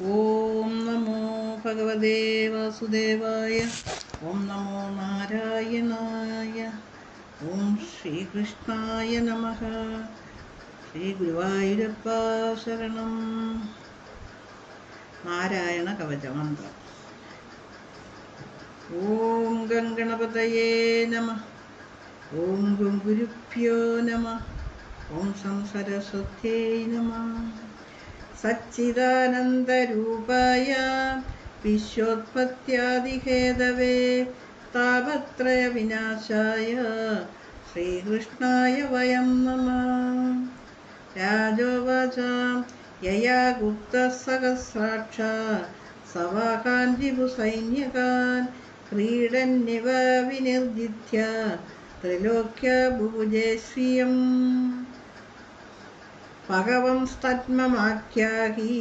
ഓം നമോ ഭഗവതേ വാസുദേവായ ഓം നമോ നാരായണായ ഓം ശ്രീകൃഷ്ണായ നമ. ശ്രീ ഗുരുവായൂരപ്പ ശരണം. നാരായണ കവചമന്ത്രം ഓം ഗംഗണപതയേ നമ. ഓം ഗുരുഭ്യോ നമ. ഓം സംസരസ്വത്യേ നമ. സച്ചിദാനന്ദരൂപായ. വിശ്വോത്പത്യാദിഹേതവേ താപത്രയവിനാശായ. ശ്രീകൃഷ്ണായ വയം നമ. രാജോവാച. യയാ ഗുപ്തസഹസ്രാക്ഷ സവാകാൻ രിപുസൈന്യകാൻ ക്രീഡന്നിവ വിനിർജിത്യ ത്രിലോക്യ ഭുജേശ്രിയം ഭഗവംസ്തത്മമാഖ്യാഹി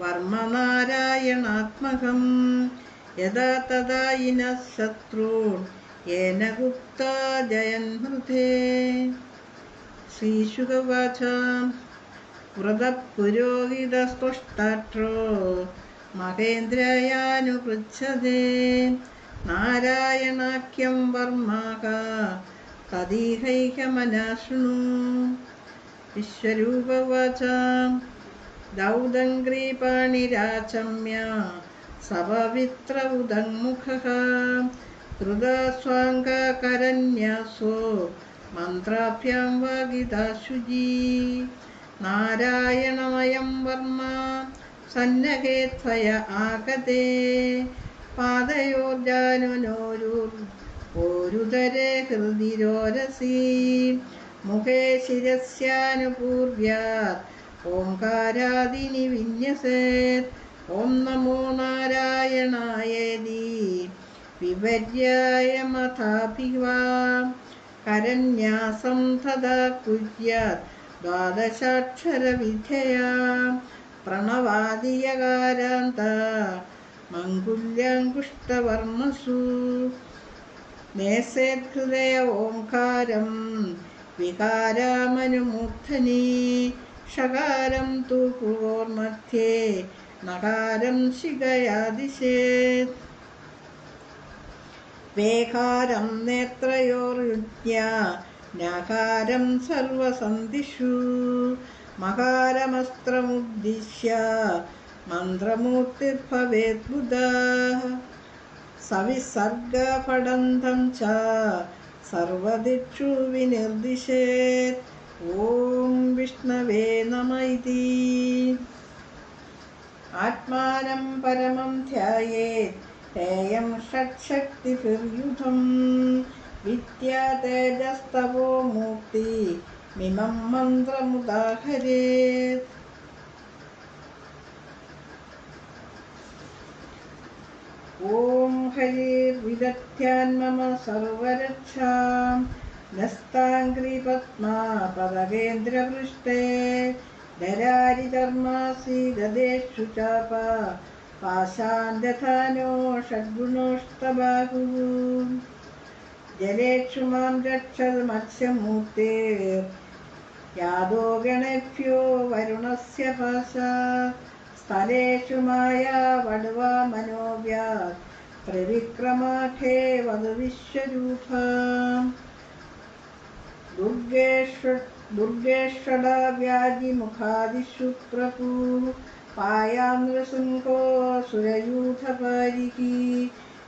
വർമ്മനാരായണാത്മകം യഥാ തഥാ ഇനഃ ശത്രുൺ യേന ഗുപ്ത ജയൻമൃതേ ശ്രീശുകവാച വ്രതപുരോഹിതസ്പുഷ്ടോ മഹേന്ദ്രയാനുപൃച്ഛതേ നാരായണാഖ്യം വർമാക തദീഹൈകമനാശൃണു വിശ്വരൂപവാച ദൗദംഗ്രീപാണിരാചമ്യ സപവിത്ര ഉദങ്മുഖഃ കൃതസ്വാംഗകരന്യാസോ മന്ത്രാഭ്യാം വാഗിതാശുചി നാരായണമയം വർമ്മ. സന്നഹേ ത്വയ ആഗതേ. പാദയോർജാനുനോരുർ ഓരുതരെ ഹൃദിരോരസി. മുഖേ ശിരസ്യാനുപൂർവ്യാത്. ഓംകാരാദിനി വിന്യസേത്. ഓം നമോ നാരായണായേതി വിപര്യായമഥാഭിവാ കരന്യാസം തഥാ കുര്യാത് ദ്വാദശാക്ഷരവിധയാ. പ്രണവാദിയകാരാന്ത. മങ്കുല്യാങ്കുഷ്ടവർമ്മസു നേസേത്ഹൃദയ ഓംകാരം. വികാരാമനുമൂർധനി ഷകാരം തു ഭുവോർമധ്യേ നകാരം ശിഖയാദിശേത് വേകാരം നേത്രയോർയുജ്ഞ നകാരം സർവസന്ധിഷു മകാരമസ്ത്രമുദ്ദിശ്യ മന്ത്രമൂർത്തിർഭവേത് ബുധാ സവിസർഗഫടന്തം ച सर्वदिक्षु विनिर्दिशेत् ॐ विष्णवे नम इति। आत्मानं परमं ध्यायेत् हेयं षट्शक्तिफुर्युधं विद्या तेजस्तवो मूर्ति। मिमं मन्त्रमुदाहरेत्। ഓം ഹരിർവിദഗ്ധ്യാൻ മമ സർവരക്ഷാം നസ്താംഗ്രിപത്മാ പദകേന്ദ്രപൃഷ്ടേ ധരാരിധർമാസീദദേശു ചാപ പാശാന്തഥാനോ ഷഡ്ഗുണോഷ്ടബാഹു ജലേക്ഷു മാം गणेभ्यो वरुणस्य യാദോ स्थलेषु माया वड्वा मनोव्यात् त्रिविक्रमाखे व्यात् त्रविक्रमाखे वधुविश्वयूथा व्याजिमुखादिषु दुर्गेश्वडाव्याजिमुखादिशुप्रभू पायामृशङ्को सुरयूथपरिकी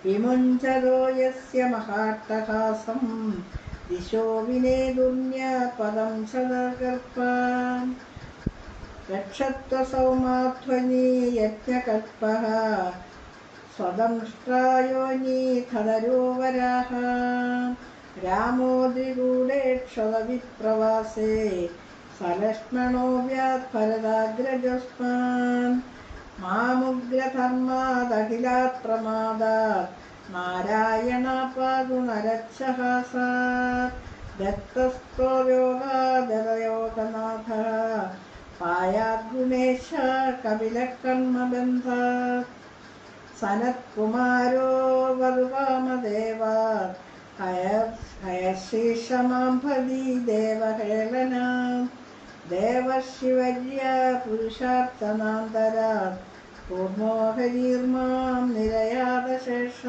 विमुञ्चरो यस्य महाट्टहासं दिशो विनेगुण्य पदं सदकर्पा यक्षत्वसौमाध्वनि यज्ञकष्पः स्वष्ट्रायोनीवराः रामो द्विगूढेक्षदविप्रवासे सलक्ष्मणो व्यात्फलदाग्रजस्मान् मामुग्रधर्मादखिलात् प्रमादात् मामुग्रधर्मादखिलाप्रमादात् नारायणपादुनरच्छस्त्वयोगा जलयोगनाथः പായാദ്ഗുണേശ കപിലകർമ്മബന്ധ. സനത്കുമാരോ വധുകാമദേവ ഹയശീഷമാംഭതി ദേവഹേളന. ദേവശിവര്യ പുരുഷാർത്ഥനാന്തര പൂർണോഹരീർമാം നിരയാതശേഷ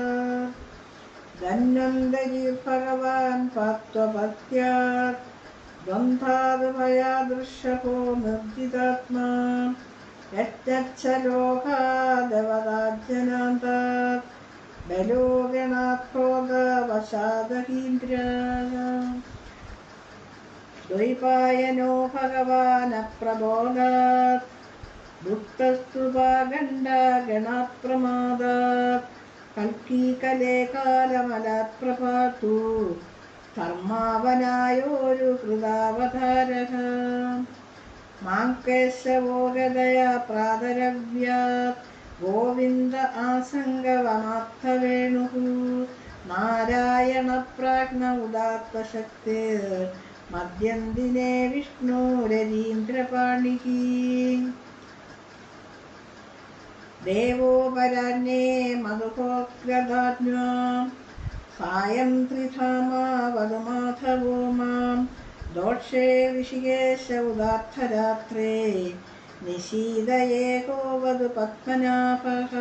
ധന്വന്തരീർ ഭഗവാൻ പാത്വപത്യാത് बन्धाद्भयादृश्यको मर्जितात्मा योकादवोगणात्रोदवशादीन्द्रिया द्वैपायनो भगवानप्रबोधात् दुप्तस्तुभागण्डागणाप्रमादात् कल्कीकले कालमलात् प्रपातु ധർമാവനായോരു കൃതാവതാരക മാം കേശവോഗതയാ പ്രാതരവ്യാത് ഗോവിന്ദ ആസംഗവമാർത്ഥവേണു നാരായണ പ്രാജ്ഞ ഉദാത്തശക്തി മദ്യന്തിനെ വിഷ്ണു രവീന്ദ്രപാണികി सायं त्रिधामा वधुमाधगोमां दोषे ऋषिकेश उदात्रे निशीदयेको वधु पद्मनाभः।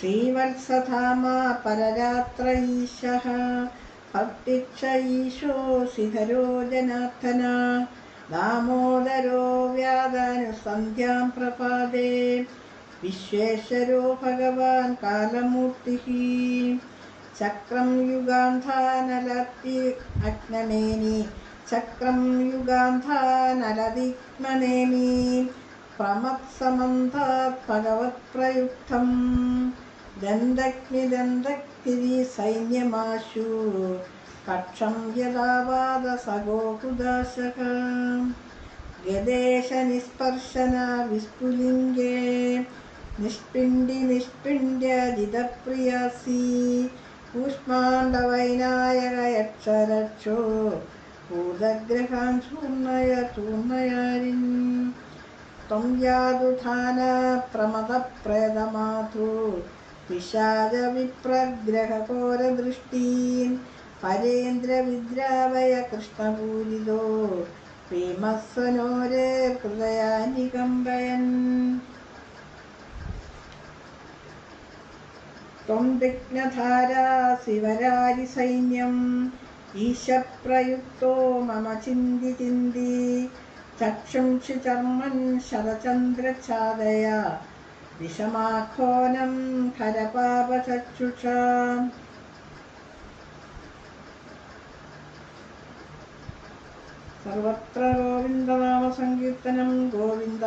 श्रीवत्सधामा पररात्र ईशः भक्तिक्ष ईशो श्रीधरो जनार्धना दामोदरो व्याधानुसन्ध्यां प्रपादे। विश्वेश्वरो भगवान् कालमूर्तिः। चक्रं युगान्धा नलति चक्रं युगान्धा प्रमत्समन्तात् भगवत्प्रयुक्तं दन्दग्नि सैन्यमाशु कक्षं यदा यदावादसगोपुदाशक यदेशनिस्पर्शनविस्फुलिङ्गे निष्पिण्डि निष्पिण्ड्यदिदप्रियासी कूष्पाण्डवैनायकयक्षरक्षोर्धग्रहां चूर्णय चूर्णयान् त्वं यादुधाना प्रमदप्रेदमातुर् विशालविप्रग्रहकोरदृष्टीन् परेन्द्र कृष्णपूरितो प्रेमस्वनोरे हृदयानि कम्बयन् ത്വം വിഘ്നധാരാ ശിവരാരി സൈന്യം. ഈശപ്രയുക്തോ മമ ചിന്തി ചിന്തി. ചക്ഷുംഷി ചർമ്മൻ ശതചന്ദ്രഛാദയ വിഷമാഖോനം ഖരപാപചക്ഷുഷ സർവത്ര ഗോവിന്ദനാമസങ്കീർത്തനം ഗോവിന്ദ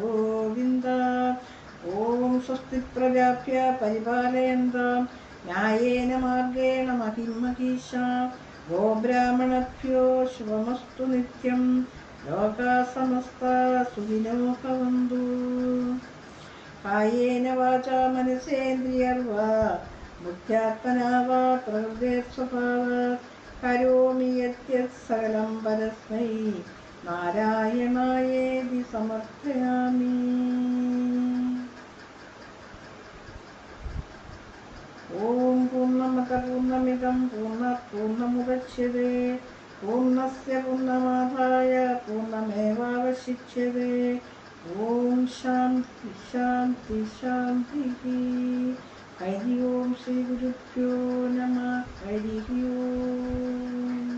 ഗോവിന്ദ. ഓം സ്വസ്തി പ്രജാഭ്യ പരിപാലയന്താം ന്യായേന മാർഗേണ മഹിമഹീഷ ഗോബ്രാഹ്മണഭ്യോ ശുഭമസ്തു നിത്യം. ലോകാ സമസ്ത സുഖിനോ ഭവന്തു കായേന വാച മനസേന്ദ്രിയർവാ. ബുദ്ധ്യാത്മനാ വാ പ്രകൃതേ സ്വഭാവാത് കരോമി യദ്യത് സകലം പരസ്മൈ. നാരായണായേതി ॐ पूर्णमदपूर्णमिदं पूर्णात् पूर्णमुदच्छ्यते पूर्णस्य पूर्णमाधाय पूर्णमेवावशिष्यते ॐ शान्ति शान्ति शान्तिः हरि ओं श्रीगुरुभ्यो नमः हरिः ओम्